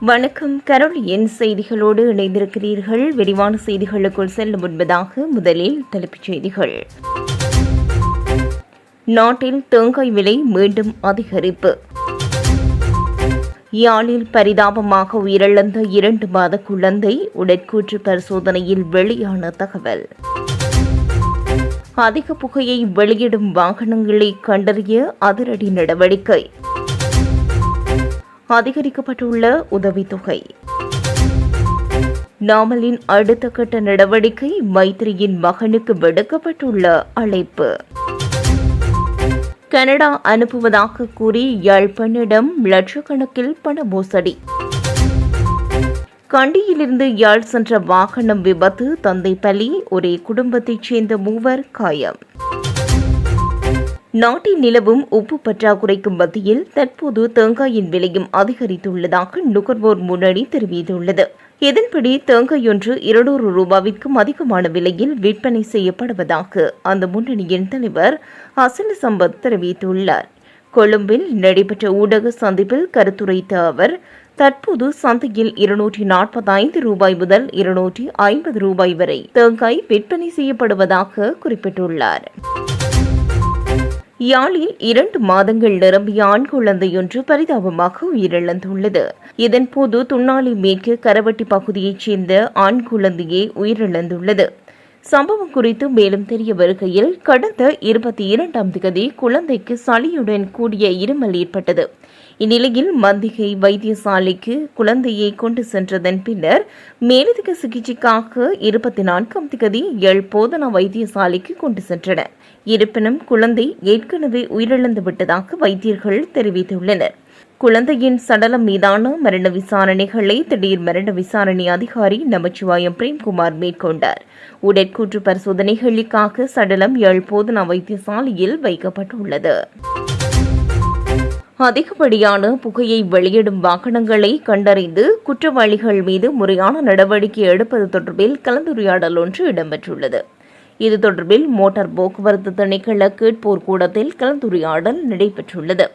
வணக்கம். கரோலியன் செய்திகளோடு இணைந்திருக்கிறீர்கள். விரிவான செய்திகளுக்குள் செல்லும் முன்பதாக முதலில் தலைப்புச் செய்திகள். நாட்டில் தேங்காய் விலை மீண்டும் அதிகரிப்பு. யாழில் பரிதாபமாக உயிரிழந்த இரண்டு மாத குழந்தை உடற்கூற்று பரிசோதனையில் வெளியான தகவல். அதிக புகையை வெளியிடும் வாகனங்களை கண்டறிய அதிரடி நடவடிக்கை. அதிகரிக்கப்பட்டுள்ள உதவித்தொகை. நாமலின் அடுத்த கட்ட நடவடிக்கை மைத்திரியின் மகனுக்கு விடுக்கப்பட்டுள்ள அழைப்பு. கனடா அனுப்புவதாக கூறி யாழ்ப்பணிடம் லட்சக்கணக்கில் பண மோசடி. கண்டியிலிருந்து யாழ் சென்ற வாகனம் விபத்து தந்தை பலி ஒரே குடும்பத்தைச் சேர்ந்த மூவர் காயம். நாட்டில் நிலவும் உப்பு பற்றாக்குறைக்கு மத்தியில் தற்போது தேங்காயின் விலையும் அதிகரித்துள்ளதாக நுகர்வோர் முன்னணி தெரிவித்துள்ளது. இதன்படி தேங்காய் ஒன்று இருநூறு ரூபாவிற்கும் அதிகமான விலையில் விற்பனை செய்யப்படுவதாக அந்த முன்னணியின் தலைவர் அசல சம்பத் தெரிவித்துள்ளார். கொழும்பில் நடைபெற்ற ஊடக சந்திப்பில் கருத்துரைத்த அவர் தற்போது சந்தையில் இருநூற்றி நாற்பத்தைந்து ரூபாய் முதல் இருநூற்றி ஐம்பது ரூபாய் வரை தேங்காய் விற்பனை செய்யப்படுவதாக குறிப்பிட்டுள்ளார். யாழில் இரண்டு மாதங்கள் நிரம்பிய ஆண் குழந்தையொன்று பரிதாபமாக உயிரிழந்துள்ளது. இதன்போது துண்ணாலி மேற்கு கரவட்டி பகுதியைச் சேர்ந்த ஆண் குழந்தையே உயிரிழந்துள்ளது. சம்பவம் குறித்து மேலும் தெரிய வருகையில் கடந்த இருபத்தி இரண்டாம் தேதி குழந்தைக்கு சளியுடன் கூடிய இருமல் ஏற்பட்டது. இந்நிலையில் மந்திகை வைத்தியசாலைக்கு குழந்தையை கொண்டு சென்றதன் பின்னர் மேலதிக சிகிச்சைக்காக இருபத்தி நான்காம் தேதி எல் போதனா வைத்தியசாலைக்கு கொண்டு சென்றனர். இருப்பினும் குழந்தை ஏற்கனவே உயிரிழந்து விட்டதாக வைத்தியர்கள் தெரிவித்துள்ளனர். குழந்தையின் சடலம் மீதான மரண விசாரணைகளை திடீர் மரண விசாரணை அதிகாரி நமச்சிவாயம் பிரேம்குமார் மேற்கொண்டார். உடற்கூற்று பரிசோதனைகளுக்காக சடலம் யாழ் போதனா வைத்தியசாலையில் வைக்கப்பட்டுள்ளது. அதிகப்படியான புகையை வெளியிடும் வாகனங்களை கண்டறிந்து குற்றவாளிகள் மீது முறையான நடவடிக்கை எடுப்பது தொடர்பில் கலந்துரையாடல் ஒன்று இடம்பெற்றுள்ளது. இது தொடர்பில் மோட்டார் போக்குவரத்து திணைக்கள கேட்போர் கூடத்தில் கலந்துரையாடல் நடைபெற்றுள்ளது.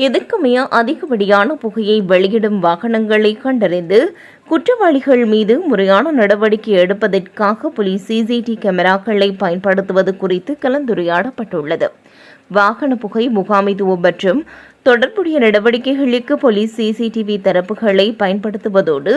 இதற்குமைய அதிகப்படியான புகையை வெளியிடும் வாகனங்களை கண்டறிந்து குற்றவாளிகள் மீது முறையான நடவடிக்கை எடுப்பதற்காக போலீஸ் சிசிடி கேமராக்களை பயன்படுத்துவது குறித்து கலந்துரையாடப்பட்டுள்ளது. வாகன புகை முகாமைத்துவம் மற்றும் தொடர்புடைய நடவடிக்கைகளுக்கு போலீஸ் சிசிடிவி தரப்புகளை பயன்படுத்துவதோடு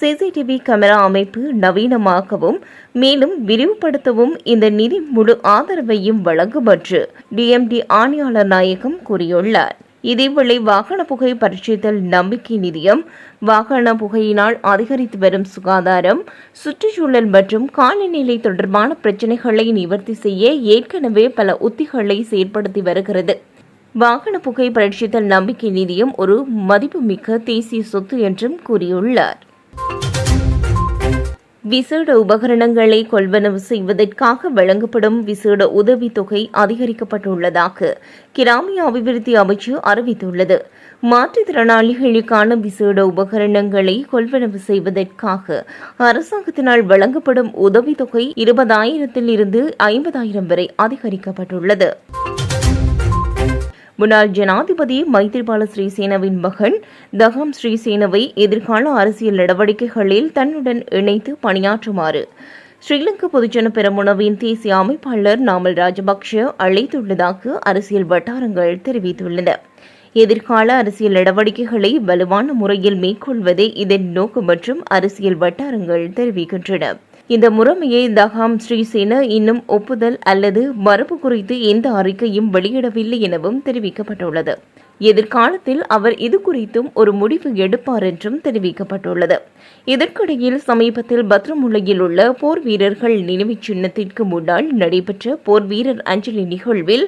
சிசிடிவி கேமரா அமைப்பு நவீனமாக்கவும் மேலும் விரிவுபடுத்தவும் இந்த நிதி முழு ஆதரவையும் வழங்கும் என்று டிஎம்டி ஆணையாளர் நாயகம் கூறியுள்ளார். இதேவேளை வாகன புகை பரிசீலித்தல் நம்பிக்கை நிதியம் வாகன புகையினால் அதிகரித்து வரும் சுகாதாரம் சுற்றுச்சூழல் மற்றும் காலநிலை தொடர்பான பிரச்சினைகளை நிவர்த்தி செய்ய ஏற்கனவே பல உத்திகளை செயற்படுத்தி வருகிறது. வாகன புகை பரிசீலித்தல் நம்பிக்கை நிதியம் ஒரு மதிப்புமிக்க தேசிய சொத்து என்றும் கூறியுள்ளார். விசேட உபகரணங்களை கொள்வனவு செய்வதற்காக வழங்கப்படும் விசேட உதவித்தொகை அதிகரிக்கப்பட்டுள்ளதாக கிராமிய அபிவிருத்தி அமைச்சு அறிவித்துள்ளது. மாற்றுத்திறனாளிகளுக்கான விசேட உபகரணங்களை கொள்வனவு செய்வதற்காக அரசாங்கத்தினால் வழங்கப்படும் உதவித்தொகை இருபதாயிரத்தில் இருந்து ஐம்பதாயிரம் வரை அதிகரிக்கப்பட்டுள்ளது. முன்னாள் ஜனாதிபதி மைத்ரிபால ஸ்ரீசேனவின் மகன் தகம் ஸ்ரீசேனவை எதிர்கால அரசியல் நடவடிக்கைகளில் தன்னுடன் இணைத்து பணியாற்றுமாறு. ஸ்ரீலங்கா பொதுஜன பெரமுனவின் தேசிய அமைப்பாளர் நாமல் ராஜபக்ஷ அழைத்துள்ளதாக அரசியல் வட்டாரங்கள் தெரிவித்துள்ளன. எதிர்கால அரசியல் நடவடிக்கைகளை வலுவான முறையில் மேற்கொள்வதே இதன் நோக்கம் மற்றும் அரசியல் வட்டாரங்கள் தெரிவிக்கின்றன. இந்த முறைமையை தகாம் ஸ்ரீசேன இன்னும் ஒப்புதல் அல்லது மரபு குறித்து எந்த அறிக்கையும் வெளியிடவில்லை எனவும் தெரிவிக்கப்பட்டுள்ளது. எதிர்காலத்தில் அவர் இது குறித்தும் ஒரு முடிவு எடுப்பார் என்றும் தெரிவிக்கப்பட்டுள்ளது. இதற்கிடையில் சமீபத்தில் பத்ரமுலையில் உள்ள போர் வீரர்கள் நினைவுச் சின்னத்திற்கு முன்னால் நடைபெற்ற போர் வீரர் அஞ்சலி நிகழ்வில்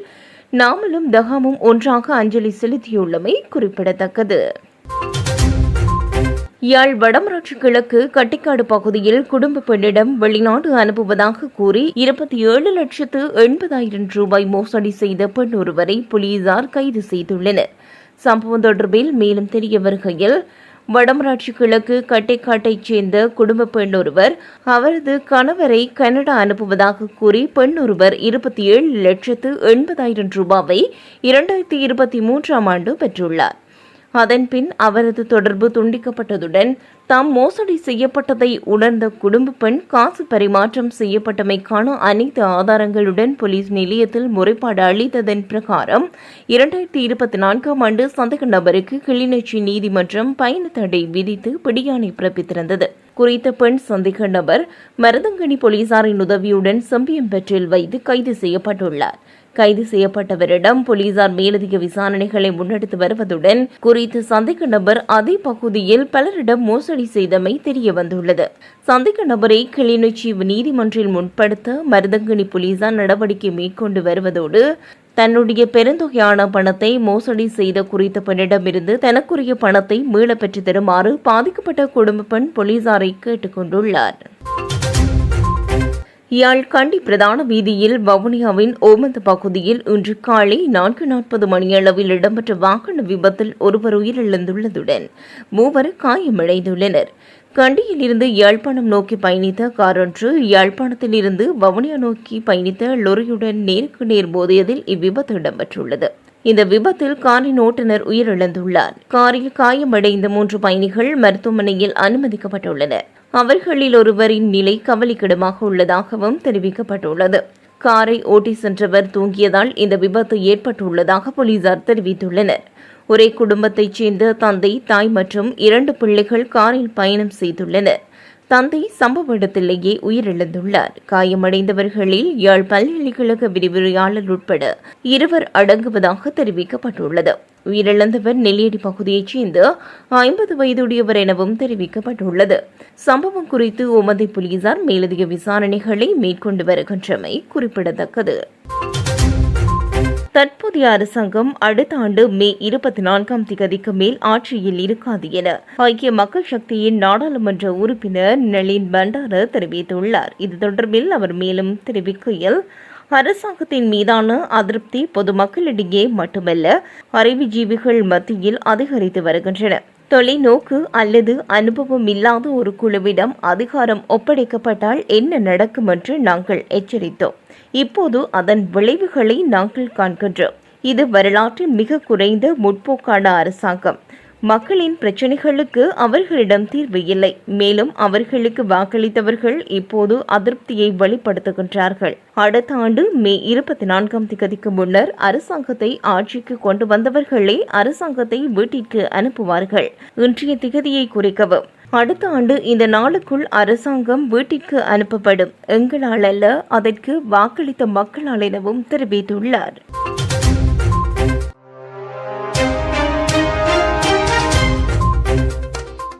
நாமலும் தகாமும் ஒன்றாக அஞ்சலி செலுத்தியுள்ளமை குறிப்பிடத்தக்கது. யாழ் வடமராட்சி கிழக்கு கட்டிக்காடு பகுதியில் குடும்ப பெண்ணிடம் வெளிநாடு அனுப்புவதாக கூறி இருபத்தி ஏழு லட்சத்து எண்பதாயிரம் ரூபாய் மோசடி செய்த பெண் ஒருவரை போலீசார் கைது செய்துள்ளனர். சம்பவம் தொடர்பில் மேலும் தெரிய வருகையில் வடமராட்சி கிழக்கு கட்டைக்காட்டைச் சேர்ந்த குடும்ப பெண் ஒருவர் அவரது கணவரை கனடா அனுப்புவதாக கூறி பெண் ஒருவர் இருபத்தி ஏழு லட்சத்து எண்பதாயிரம் ரூபாவை இரண்டாயிரத்தி இருபத்தி மூன்றாம் ஆண்டு பெற்றுள்ளார். அதன்பின் அவரது தொடர்பு துண்டிக்கப்பட்டதுடன் தாம் மோசடி செய்யப்பட்டதை உணர்ந்த குடும்ப பெண் காசு பரிமாற்றம் செய்யப்பட்டமைக்கான அனைத்து ஆதாரங்களுடன் போலீஸ் நிலையத்தில் முறைப்பாடு அளித்ததன் பிரகாரம் இரண்டாயிரத்தி இருபத்தி நான்காம் ஆண்டு சந்தேக நபருக்கு கிளிநொச்சி நீதிமன்றம் பயண தடை விதித்து பிடியாணை பிறப்பித்திருந்தது. குறித்த பெண் சந்தேக நபர் மருதங்கனி போலீசாரின் உதவியுடன் செம்பியம்பேற்றில் வைத்து கைது செய்யப்பட்டுள்ளார். கைது செய்யப்பட்டவரிடம் போலீசார் மேலதிக விசாரணைகளை முன்னெடுத்து வருவதுடன் குறித்த சந்தேக நபர் அதே பகுதியில் பலரிடம் மோசடி செய்தமை தெரிய வந்துள்ளது சந்தேக நபரை கிளிநொச்சி நீதிமன்றில் முன்படுத்த மருதங்கனி போலீசார் நடவடிக்கை மேற்கொண்டு வருவதோடு தன்னுடைய பெருந்தொகையான பணத்தை மோசடி செய்த குறித்த பெண்ணிடமிருந்து தனக்குரிய பணத்தை மீள பெற்று தருமாறு பாதிக்கப்பட்ட குடும்ப பெண் போலீசாரை கேட்டுக்கொண்டுள்ளார் யாழ்கண்டி கண்டி பிரதான வீதியில் வவுனியாவின் ஓமந்த பகுதியில் இன்று காலை நான்கு நாற்பது மணியளவில் இடம்பெற்ற வாகன விபத்தில் ஒருவர் உயிரிழந்துள்ளதுடன் மூவர் காயமடைந்துள்ளனர். கண்டியில் இருந்து யாழ்ப்பாணம் நோக்கி பயணித்த காரொன்று யாழ்ப்பாணத்தில் இருந்து வவுனியா நோக்கி பயணித்த லொரியுடன் நேருக்கு நேர் மோதியதில் இவ்விபத்து இடம்பெற்றுள்ளது. இந்த விபத்தில் காரின் ஓட்டுநர் உயிரிழந்துள்ளார். காரில் காயமடைந்த மூன்று பயணிகள் மருத்துவமனையில் அனுமதிக்கப்பட்டுள்ளனர். அவர்களில் ஒருவரின் நிலை கவலைக்கிடமாக உள்ளதாகவும் தெரிவிக்கப்பட்டுள்ளது. காரை ஓட்டி சென்றவர் தூங்கியதால் இந்த விபத்து ஏற்பட்டுள்ளதாக போலீசார் தெரிவித்துள்ளனர். ஒரே குடும்பத்தைச் சேர்ந்த தந்தை தாய் மற்றும் இரண்டு பிள்ளைகள் காரில் பயணம் செய்துள்ளனர். தந்தை சம்பவ இடத்திலேயே உயிரிழந்துள்ளார். காயமடைந்தவர்களில் யாழ் பல்கலைக்கழக விரிவுரையாளர் உட்பட இருவர் அடங்குவதாக தெரிவிக்கப்பட்டுள்ளது. உயிரிழந்தவர் நெல்லியடி பகுதியைச் சேர்ந்த ஐம்பது வயதுடையவர் எனவும் தெரிவிக்கப்பட்டுள்ளது. சம்பவம் குறித்து உமதை போலீசார் மேலதிக விசாரணைகளை மேற்கொண்டு வருகின்றமை குறிப்பிடத்தக்கது. தற்போதைய அரசாங்கம் அடுத்த ஆண்டு மே இருபத்தி நான்காம் திகதிக்கு மேல் ஆட்சியில் இருக்காது என ஐக்கிய மக்கள் சக்தியின் நாடாளுமன்ற உறுப்பினர் நளின் பண்டார தெரிவித்துள்ளார். இது தொடர்பில் அவர் மேலும் தெரிவிக்கையில் அரசாங்கத்தின் மீதான அதிருப்தி பொதுமக்களிடையே மட்டுமல்ல அறிவுஜீவிகள் மத்தியில் அதிகரித்து வருகின்றன. தொலைநோக்கு அல்லது அனுபவம் இல்லாத ஒரு குழுவிடம் அதிகாரம் ஒப்படைக்கப்பட்டால் என்ன நடக்கும் என்று நாங்கள் எச்சரித்தோம். இப்போது அதன் விளைவுகளை நாங்கள் காண்கின்றோம். இது வரலாற்றில் மிக குறைந்த முற்போக்கான அரசாங்கம். மக்களின் பிரச்சனைகளுக்கு அவர்களிடம் தீர்வு இல்லை. மேலும் அவர்களுக்கு வாக்களித்தவர்கள் இப்போது அதிருப்தியை வெளிப்படுத்துகின்றார்கள். அடுத்த ஆண்டு மே இருபத்தி நான்காம் திகதிக்கு முன்னர் அரசாங்கத்தை ஆட்சிக்கு கொண்டு வந்தவர்களே அரசாங்கத்தை வீட்டிற்கு அனுப்புவார்கள். இன்றைய திகதியை குறிக்கவும். அடுத்த ஆண்டு இந்த நாளுக்குள் அரசாங்கம் வீட்டிற்கு அனுப்பப்படும். எங்களால் அல்ல அதற்கு வாக்களித்த மக்களால் எனவும் தெரிவித்துள்ளார்.